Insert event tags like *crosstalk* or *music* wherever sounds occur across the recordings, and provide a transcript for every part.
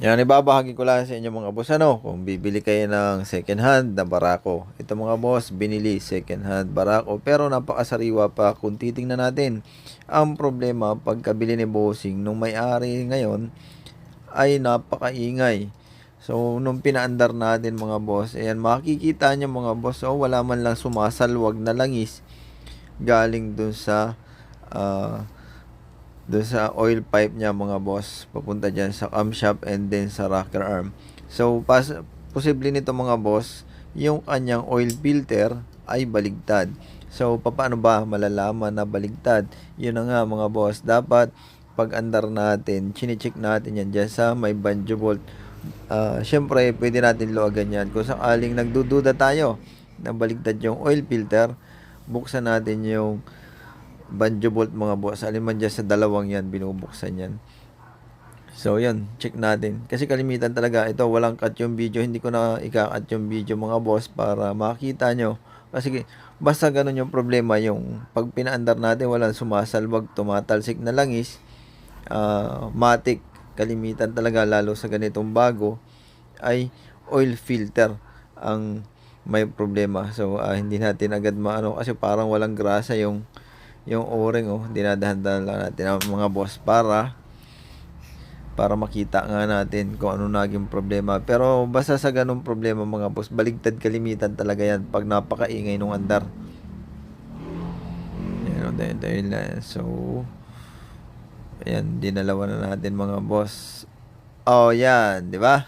Yan, ibabahagi ko lang sa inyo mga boss, ano, kung bibili kayo ng second hand na barako. Ito mga boss, binili second hand barako, pero napakasariwa pa kung titingnan natin. Ang problema, pagkabili ni bossing nung may-ari ngayon, ay napakaingay. So, nung pinaandar natin mga boss, ayan, makikita nyo mga boss, oh, wala man lang sumasalwag na langis galing dun sa ah, doon sa oil pipe niya mga boss papunta dyan sa camshaft and then sa rocker arm. So pas posible nito mga boss yung kanyang oil filter ay baligtad. So paano ba malalaman na baligtad? Yun na nga mga boss dapat pag andar natin chinecheck natin yan dyan sa may banjo bolt. Ah, syempre pwede natin luwagan yan. Kung sakaling nagdududa tayo na baligtad yung oil filter buksan natin yung banjo bolt mga boss. Alin man dyan sa dalawang yan, binubuksan yan. So, yan. Check natin. Kasi kalimitan talaga, ito, walang cut yung video. Hindi ko na ika-cut yung video mga boss para makita nyo. Kasi, basta ganun yung problema. Yung pag pinaandar natin, walang sumasalwag, tumatalsik na langis. ah matic, kalimitan talaga, lalo sa ganitong bago, ay oil filter ang may problema. So, ah, hindi natin agad maano kasi parang walang grasa yung yung o-ring oh, dinadahan-dahan lang natin ang mga boss para para makita nga natin kung ano naging problema. Pero basta sa ganung problema mga boss, baligtad kalimitan talaga yan pag napakaingay nung andar. Yan, oh, dahil, dahil na. So, ayan, dinalawa na natin mga boss. Oh, yan, di ba?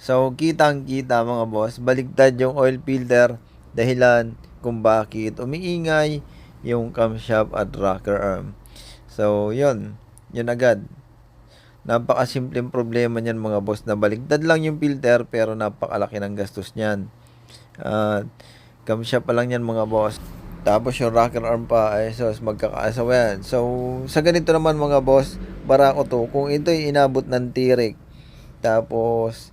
So, kitang-kita mga boss, baligtad yung oil filter dahilan kung bakit umiingay yung camshaft at rocker arm. So, yun. Yun agad. Napakasimpleng problema niyan mga boss na baligtad lang yung filter pero napakalaki ng gastos niyan. At camshaft pa lang yan mga boss. Tapos yung rocker arm pa ay so magkakaasawa yan. So, sa ganito naman mga boss, barako to. Kung ito ay inabot ng tirik, tapos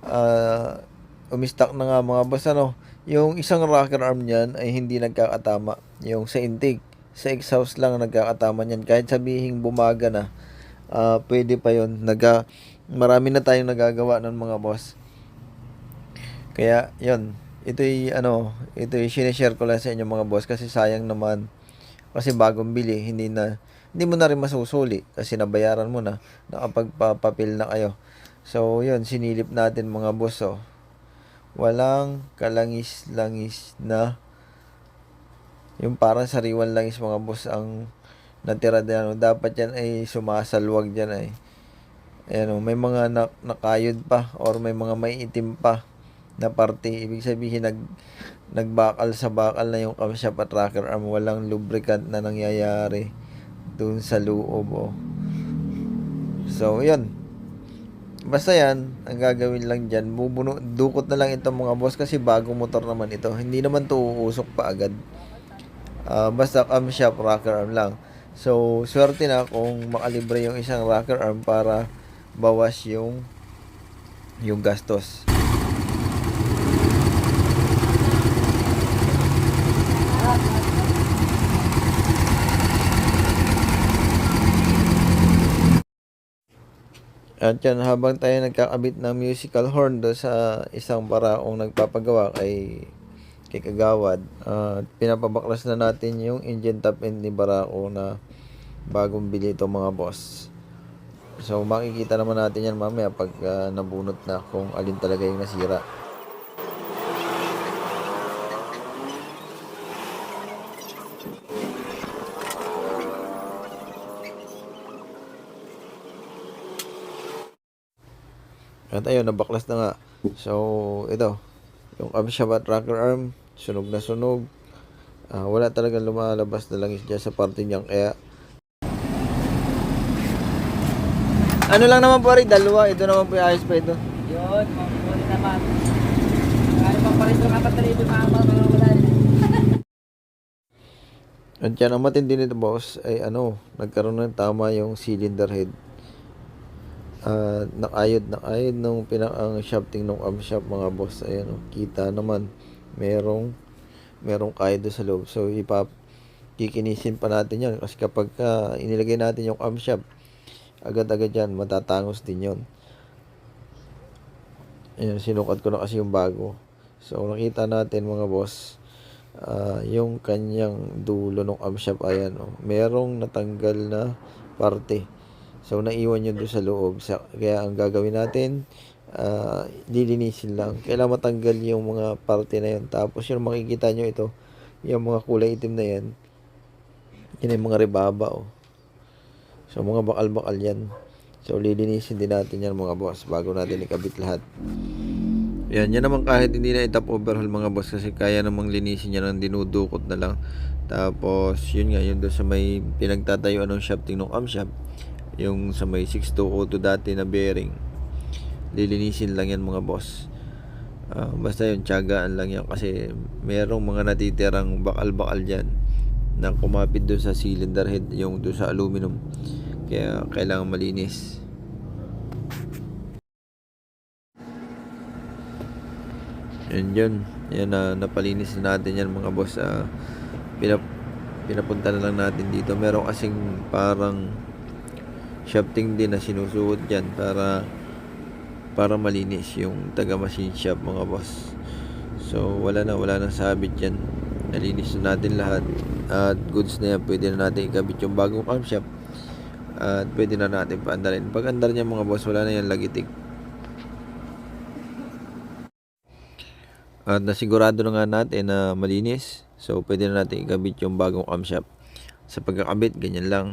uh, umistak na nga mga boss ano, yung isang rocker arm niyan ay hindi nagkakatama. Yung sa intake, sa exhaust lang nagkakatama niyan. Kahit sabihin bumaga na, ah, pwede pa yon Naga, marami na tayong nagagawa ng mga boss. Kaya, yon Ito'y, ano, ito'y sinishare ko lang sa inyo mga boss kasi sayang naman. Kasi bagong bili, hindi na, hindi mo na rin masusuli kasi nabayaran mo na, nakapagpapapil na kayo. So, yun, sinilip natin mga boss, oh walang kalangis-langis na yung parang sariwan langis mga boss ang natira din. Dapat yan ay sumasalwag dyan ay. Ayan o, may mga na, nakayod pa or may mga may itim pa na parte. Ibig sabihin nag nagbakal sa bakal na yung camshaft at rocker arm. Walang lubricant na nangyayari dun sa loob oh. so yun Basta yan, ang gagawin lang dyan, bubuno, dukot na lang itong mga boss kasi bagong motor naman ito. Hindi naman to uusok pa agad. Ah, basta camshaft rocker arm lang. So, swerte na kung makalibre yung isang rocker arm para bawas yung yung gastos. At yan, habang tayo nagkakabit ng musical horn do sa isang paraong nagpapagawa kay kay Kagawad, at pinapabaklas na natin yung engine top end ni Barako na bagong bili ito mga boss. So makikita naman natin yan mamaya pag ah, nabunot na kung alin talaga yung nasira. At ayun, nabaklas na nga. So, ito. Yung camshaft at rocker arm, sunog na sunog. Ah, wala talagang lumalabas na langis dyan sa parte niyan. Kaya, ano lang naman po rin, dalawa. Ito naman po yung ayos pa ito. Yun, mabuti naman. Kaya pang parito nga pa talito mga mga mga wala. At yan, ang matindi nito boss, ay ano, nagkaroon ng tama yung cylinder head. Ah, nakayod, nakayod nung pinakang shafting ng camshaft mga boss. Ayan, oh, kita naman, merong, merong kayod sa loob. So, ipap, kikinisin pa natin yan. Kasi kapag ah, inilagay natin yung camshaft, agad-agad yan, matatangos din yon Ayan, sinukat ko na kasi yung bago. So, nakita natin mga boss, ah, yung kanyang dulo ng camshaft, ayan, oh, merong natanggal na parte. So, naiwan yun doon sa loob. Sa, kaya, ang gagawin natin, ah, lilinisin lang. Kailangan matanggal yung mga parte na yun. Tapos, yung makikita nyo ito, yung mga kulay itim na yan, yun yung mga rebaba, oh. So, mga bakal-bakal yan. So, lilinisin din natin yan mga boss bago natin ikabit lahat. Yan, yan naman kahit hindi na itap overhaul mga boss kasi kaya namang linisin yan ng dinudukot na lang. Tapos, yun nga, yun doon sa may pinagtatayuan ng shafting ng camshaft, yung sa may 6202 dati na bearing, lilinisin lang yan mga boss. Ah, basta yun, tiyagaan lang yan kasi merong mga natitirang bakal-bakal dyan na kumapit doon sa cylinder head, yung doon sa aluminum. Kaya kailangan malinis. Yan yun. Yan na napalinis na natin yan mga boss. Ah, pinap pinapunta na lang natin dito. Meron kasing parang shafting din na sinusuot dyan para para malinis yung taga machine shop mga boss. So wala na, wala nang sabit yan. Nalinis na natin lahat. At goods na yan, pwede na natin ikabit yung bagong camshaft. At pwede na natin paandarin. Pag andar niya mga boss, wala na yan lagitik. At nasigurado na nga natin na malinis. So, pwede na natin ikabit yung bagong camshaft. Sa pagkakabit, ganyan lang.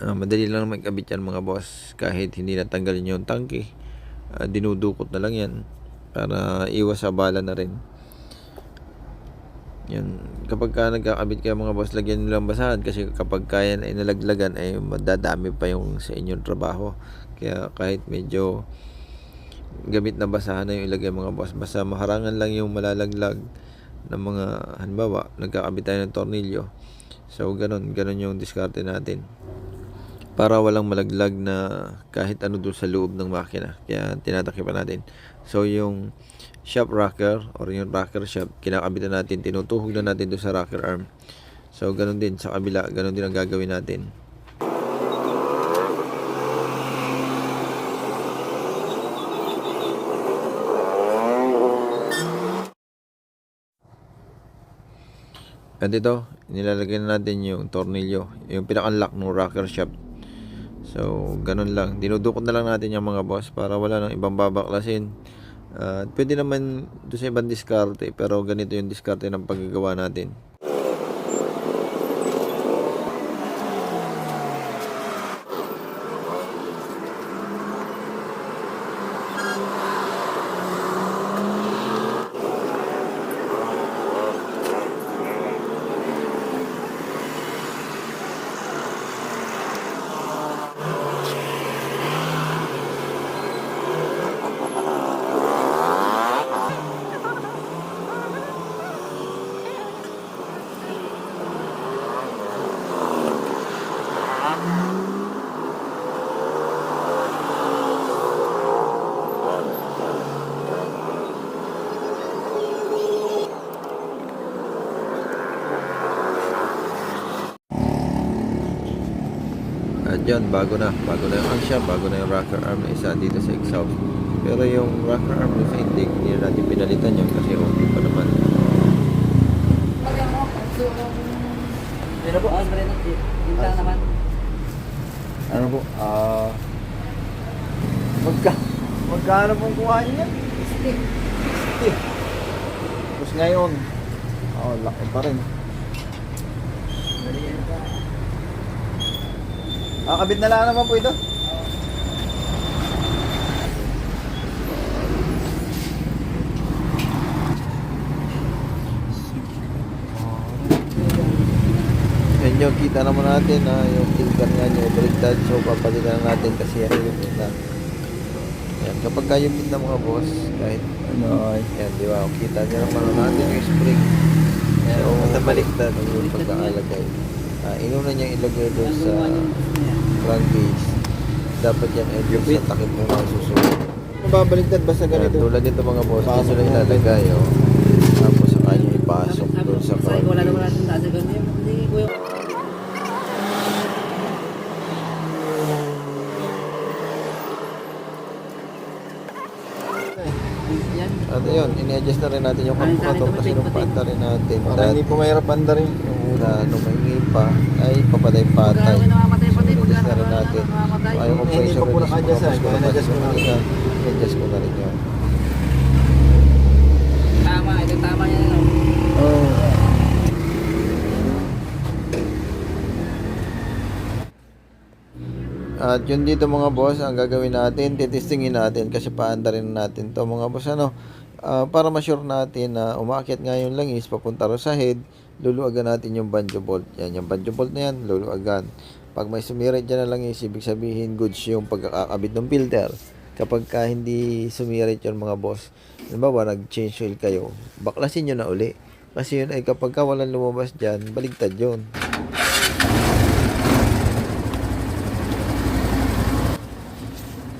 Ah, madali lang naman ikabit yan mga boss. Kahit hindi natanggalin yung tangke. ah, dinudukot na lang yan. Para iwas sa bala na rin. Yan. Kapag ka nagkakabit kayo mga boss, lagyan nyo lang basahan kasi kapag kaya ay nalaglagan ay madadami pa yung sa inyong trabaho. Kaya kahit medyo gamit na basahan na yung ilagay mga boss. Basta maharangan lang yung malalaglag ng mga halimbawa, nagkakabit tayo ng tornilyo. So, ganun, ganun yung diskarte natin. Para walang malaglag na kahit ano doon sa loob ng makina. Kaya tinatakipan natin. So, yung shop rocker or yung rocker shop, kinakabitan natin, tinutuhog na natin doon sa rocker arm. So, ganun din sa kabila, ganun din ang gagawin natin. At ito, nilalagay na natin yung tornilyo, yung pinaka-lock ng rocker shaft. So, ganun lang. Dinudukot na lang natin yung mga boss para wala nang ibang babaklasin. At pwede naman doon sa ibang diskarte, pero ganito yung diskarte ng paggagawa natin. At yun, bago na. Bago na yung camshaft, bago na yung rocker arm na isa dito sa exhaust. Pero yung rocker arm sa intake, hindi na natin pinalitan yun kasi okay pa naman. Pero po, ang brand lang naman. Ano po? Ah... magka... Magkano pong kuha niya? Stick. Tapos ngayon, oh, laki pa rin. Ah, kabit na lang naman po ito. Yan yung kita naman natin na yung filter nga niya baliktad so papalitan na natin kasi yan yung na yan kapag kayo na mga boss kahit ano yan di ba kita niya naman natin yung spring. Yan so baliktad yung pagkaalagay uh, inuna niya ilagay doon sa crankcase dapat yan ay doon sa takip mo na susunod Mababaliktad basta ganito. tulad dito mga boss dito na mo. ilalagay oh. tapos saka niyo ipasok doon sa ko, wala naman natin na ganyan. Hindi ko yung... At yun, ini-adjust na rin natin yung dami, kasi nung paanda rin natin. Para hindi po mahirap anda rin. yung una, nung maingay pa, ay papatay-patay. Adjust na rin natin. namamatay. Ay, yung hindi pa compressor po release, naka-adjust, mga ah. boss, Kaya na-adjust ko na rin. I-adjust ko na rin yun. Tama, ito tama yan. ano. Oh. At yun dito mga boss, ang gagawin natin, titestingin natin kasi paanda rin natin to mga boss ano. Ah, para ma-sure natin na umakyat nga yung langis papunta ro sa head, luluagan natin yung banjo bolt. Yan, yung banjo bolt na yan, luluagan. Pag may sumirit dyan na langis, ibig sabihin goods yung pagkakabit ng filter. Kapag ka hindi sumirit yun mga boss, halimbawa nag-change oil kayo, baklasin nyo na uli. Kasi yun ay kapag ka walang lumabas dyan, baligtad yun.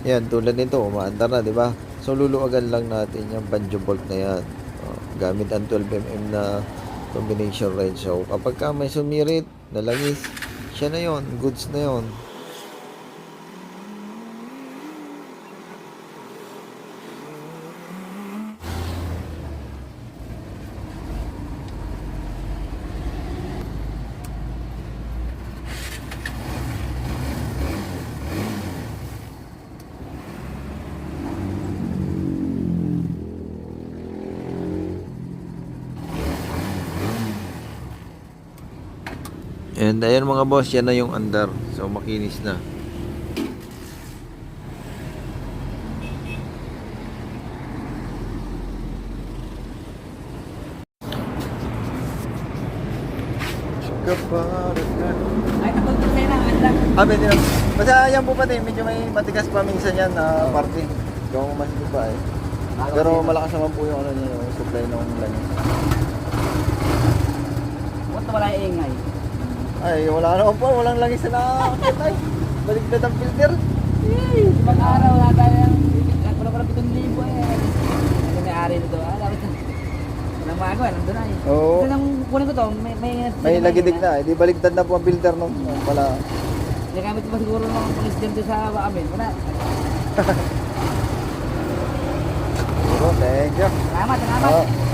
Yan, tulad nito, umaandar na, di ba? So, luluwagan lang natin yung banjo bolt na yan. Oh, gamit ang 12mm na combination wrench. So, kapag ka may sumirit na langis, siya na yon goods na yon And ayan mga boss, yan na yung andar. So, makinis na. Ay, takot ko sa'yo. Ang lang. Ah, pwede na. Basta yan po pati, medyo may matigas pa minsan yan na parte. Gawang mas ba eh. Pero malakas naman po yung ano niya, yung supply ng langis. Ba't wala yung ingay? Ay, wala naman po, walang langis na nakakakit ay. Baligtad ang filter. Ibang araw, wala tayo ng... Wala pala 7,000 eh. Ano may ari nito? Ah, dapat Walang magawa, nandun na eh. Oo. Ito nang kunin ko to, may... May, May nagidig na, hindi baligtad na po ang filter nung nung pala. Nagamit ko ba siguro ng police dyan doon sa amin? Wala. *laughs* Oh, thank you. Salamat, salamat. Oh,